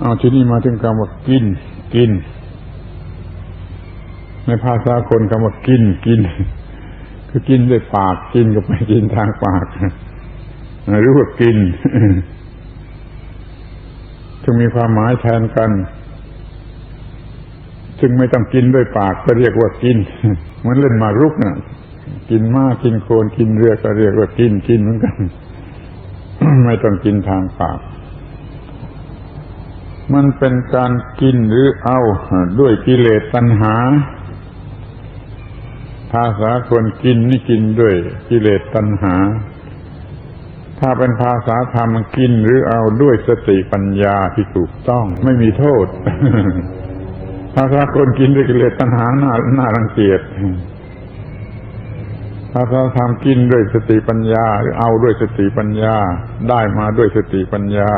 เอาทีนี่มาถึงคำว่ากิน กิน ในภาษาคนคำว่ากิน กิน คือกินด้วยปากกินกับไม่กินทางปากหรือว่ากินจึงมีความหมายแทนกัน ซึ่งไม่ต้องกินด้วยปากก็เรียกว่ากิน เหมือนเล่นมารุกน่ะ กินมากินโคลนกินเรือก็เรียกว่ากินกินเหมือนกัน ไม่ต้องกินทางปาก มันเป็นการกินหรือเอาด้วยกิเลสตัณหา ภาษาคนกินนี่กินด้วยกิเลสตัณหา ถ้าเป็นภาษาธรรมกินหรือเอาด้วยสติปัญญาที่ถูกต้องไม่มีโทษ ภาษาคนกินด้วยกิเลสตัณหาหน้าหน้ารังเกียจภาษาธรรมกินด้วยสติปัญญา หรือเอาด้วยสติปัญญา ได้มาด้วยสติปัญญา